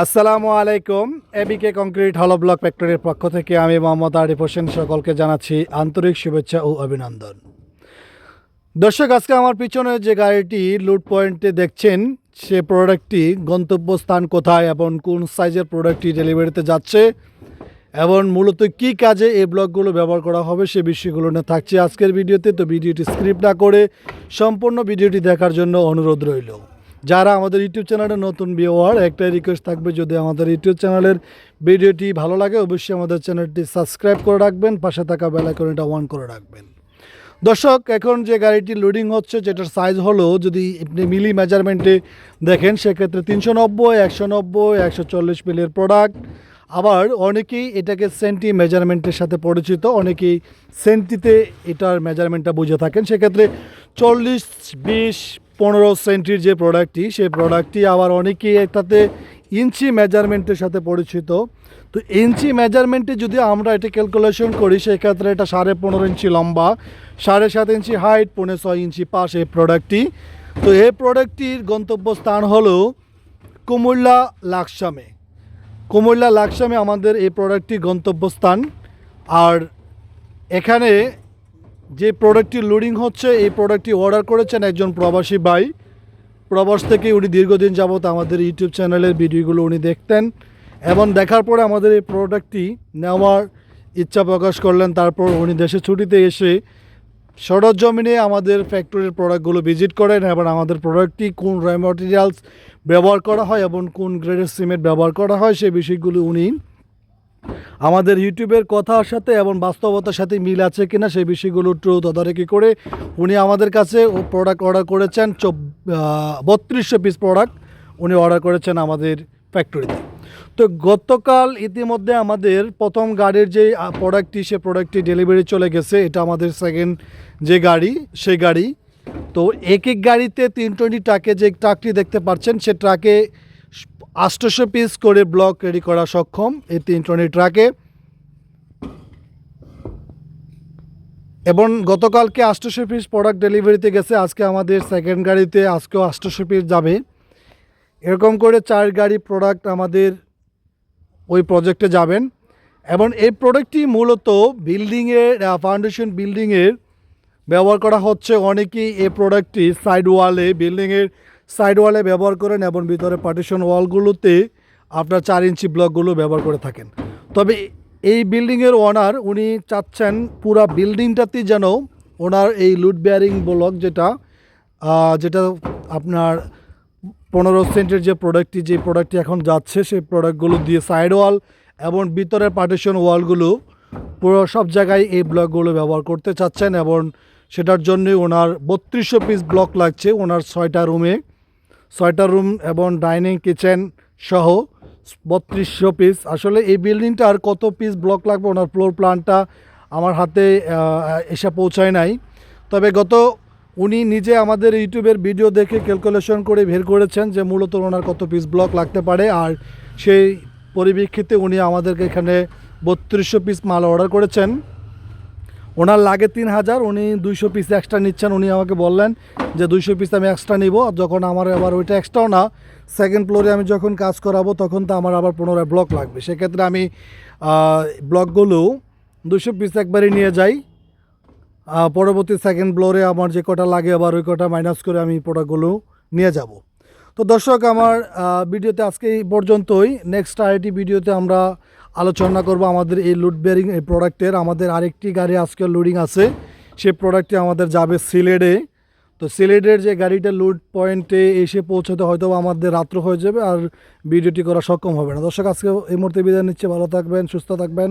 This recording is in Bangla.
আসসালামু আলাইকুম। এবিকে কংক্রিট হলো ব্লক ফ্যাক্টরির পক্ষ থেকে আমি মোহাম্মদ আরিফ হোসেন সকলকে জানাচ্ছি আন্তরিক শুভেচ্ছা ও অভিনন্দন। দর্শক, আজকে আমার পিছনে যে গাড়িটি লুট পয়েন্টে দেখছেন, সে প্রোডাক্টটি গন্তব্যস্থান কোথায় এবং কোন সাইজের প্রোডাক্টটি ডেলিভারিতে যাচ্ছে এবং মূলত কি কাজে এই ব্লকগুলো ব্যবহার করা হবে সে বিষয়গুলো নিয়ে থাকছে আজকের ভিডিওতে। তো ভিডিওটি স্ক্রিপ্ট না করে সম্পূর্ণ ভিডিওটি দেখার জন্য অনুরোধ রইল। যারা আমাদের ইউটিউব চ্যানেলে নতুন ভিওয়ার একটাই রিকোয়েস্ট থাকবে, যদি আমাদের ইউটিউব চ্যানেলের ভিডিওটি ভালো লাগে, অবশ্যই আমাদের চ্যানেলটি সাবস্ক্রাইব করে রাখবেন, পাশে থাকা বেল আইকনটা অন করে রাখবেন। দর্শক, এখন যে গাড়িটি লোডিং হচ্ছে, যেটার সাইজ হলো, যদি আপনি মিলি মেজারমেন্টে দেখেন, সেক্ষেত্রে তিনশো নব্বই, একশো নব্বই, একশো চল্লিশ মিলির প্রোডাক্ট আবার অনেকেই এটাকে সেন্টি মেজারমেন্টের সাথে পরিচিত, অনেকেই সেন্টিতে এটার মেজারমেন্টটা বুঝে থাকেন, সেক্ষেত্রে চল্লিশ, বিশ পনেরো সেন্টির যে প্রোডাক্টটি সেই প্রোডাক্টটি আবার অনেকেই এটাতে ইঞ্চি মেজারমেন্টের সাথে পরিচিত। তো ইঞ্চি মেজারমেন্টে যদি আমরা এটা ক্যালকুলেশন করি, সেক্ষেত্রে এটা সাড়ে পনেরো ইঞ্চি লম্বা, সাড়ে সাত ইঞ্চি হাইট পনেরো ছয় ইঞ্চি পাশ এই প্রোডাক্টটি তো এই প্রোডাক্টটির গন্তব্যস্থান হলো কুমিল্লা লাকসামে। কুমিল্লা লাকসামে আমাদের এই প্রোডাক্টটি গন্তব্যস্থান। আর এখানে যে প্রোডাক্টটি লোডিং হচ্ছে, এই প্রোডাক্টটি অর্ডার করেছেন একজন প্রবাসী ভাই। প্রবাস থেকে উনি দীর্ঘদিন যাবত আমাদের ইউটিউব চ্যানেলের ভিডিওগুলো উনি দেখতেন। এবং দেখার পরে আমাদের এই প্রোডাক্টটি নেওয়ার ইচ্ছা প্রকাশ করলেন। তারপর উনি দেশে ছুটিতে এসে সরজমিনে আমাদের ফ্যাক্টরির প্রোডাক্টগুলো ভিজিট করেন এবং আমাদের প্রোডাক্টটি কোন র ম্যাটেরিয়ালস ব্যবহার করা হয় এবং কোন গ্রেডের সিমেন্ট ব্যবহার করা হয় সেই বিষয়গুলো উনি আমাদের ইউটিউবের কথার সাথে এবং বাস্তবতার সাথে মিল আছে কিনা সেই বিষয়গুলো একটু তদারকি করে উনি আমাদের কাছে ও প্রোডাক্ট অর্ডার করেছেন চব বত্রিশশো পিস প্রোডাক্ট উনি অর্ডার করেছেন আমাদের ফ্যাক্টরিতে তো গতকাল ইতিমধ্যে আমাদের প্রথম গাড়ির যে প্রোডাক্টটি সে প্রোডাক্টটি ডেলিভারি চলে গেছে, এটা আমাদের সেকেন্ড যে গাড়ি, সেই গাড়ি। তো এক এক গাড়িতে তিন টোয়েন্টি ট্রাকে যে ট্রাকটি দেখতে পাচ্ছেন, সে ট্রাকে আষ্টশো পিস করে ব্লক রেডি করা সক্ষম এই তিন টোয়েন্টি ট্রাকে এবং গতকালকে আষ্টশো পিস প্রোডাক্ট ডেলিভারিতে গেছে, আজকে আমাদের সেকেন্ড গাড়িতে আজকেও আষ্টশো পিস যাবে। এরকম করে চার গাড়ি প্রোডাক্ট আমাদের ওই প্রজেক্টে যাবেন। এবং এই প্রোডাক্টটি মূলত বিল্ডিংয়ের ফাউন্ডেশন বিল্ডিংয়ের ব্যবহার করা হচ্ছে। অনেকেই এই প্রোডাক্টটি সাইড ওয়ালে বিল্ডিংয়ের সাইড ওয়ালে ব্যবহার করেন এবং ভিতরে পার্টিশন ওয়ালগুলোতে আপনার চার ইঞ্চি ব্লকগুলো ব্যবহার করে থাকেন। তবে এই বিল্ডিংয়ের ওনার, উনি চাচ্ছেন পুরা বিল্ডিংটাতে যেন ওনার এই লুড বেয়ারিং ব্লক যেটা যেটা আপনার পনেরো সেন্টের যে প্রোডাক্টটি যে প্রোডাক্টটি এখন যাচ্ছে, সেই প্রোডাক্টগুলো দিয়ে সাইড ওয়াল এবং ভিতরের পার্টিশন ওয়ালগুলো পুরো সব জায়গায় এই ব্লকগুলো ব্যবহার করতে চাচ্ছেন এবং সেটার জন্য ওনার বত্রিশশো পিস ব্লক লাগছে ওনার ছয়টা রুমে ছয়টা রুম এবং ডাইনিং কিচেন সহ বত্রিশশো পিস আসলে এই বিল্ডিংটা আর কত পিস ব্লক লাগবে ওনার ফ্লোর প্ল্যানটা আমার হাতে এসে পৌঁছায় নাই। তবে গত উনি নিজে আমাদের ইউটিউবের ভিডিও দেখে ক্যালকুলেশন করে বের করেছেন যে মূলত ওনার কত পিস ব্লক লাগতে পারে। আর সেই পরিপ্রেক্ষিতে উনি আমাদেরকে এখানে বত্রিশশো পিস মাল অর্ডার করেছেন। ওনার লাগে তিন হাজার, উনি দুইশো পিস এক্সট্রা নিচ্ছেন। উনি আমাকে বললেন যে দুইশো পিস আমি এক্সট্রা নিব। যখন আমার আবার ওইটা এক্সট্রাও না সেকেন্ড ফ্লোরে আমি যখন কাজ করাবো, তখন তো আমার আবার পুনরায় ব্লক লাগবে। সেক্ষেত্রে আমি ব্লকগুলো দুশো পিস একবারই নিয়ে যাই। পরবর্তী সেকেন্ড ফ্লোরে আমার যে কটা লাগে, আবার ওই কটা মাইনাস করে আমি প্রোডাক্টগুলো নিয়ে যাব। তো দর্শক, আমার ভিডিওতে আজকে এই পর্যন্তই। নেক্সট আরেকটি ভিডিওতে আমরা আলোচনা করব আমাদের এই লোড বেয়ারিং এই প্রোডাক্টের আমাদের আরেকটি গাড়ি আজকে লোডিং আছে। সে প্রোডাক্টটি আমাদের যাবে সিলেডে তো সিলেডের যে গাড়িটা লুড পয়েন্টে এসে পৌঁছাতে হয়তো আমাদের রাত্র হয়ে যাবে আর ভিডিওটি করা সক্ষম হবে না। দর্শক, আজকে এই মুহূর্তে বিদায় নিচ্ছে। ভালো থাকবেন, সুস্থ থাকবেন।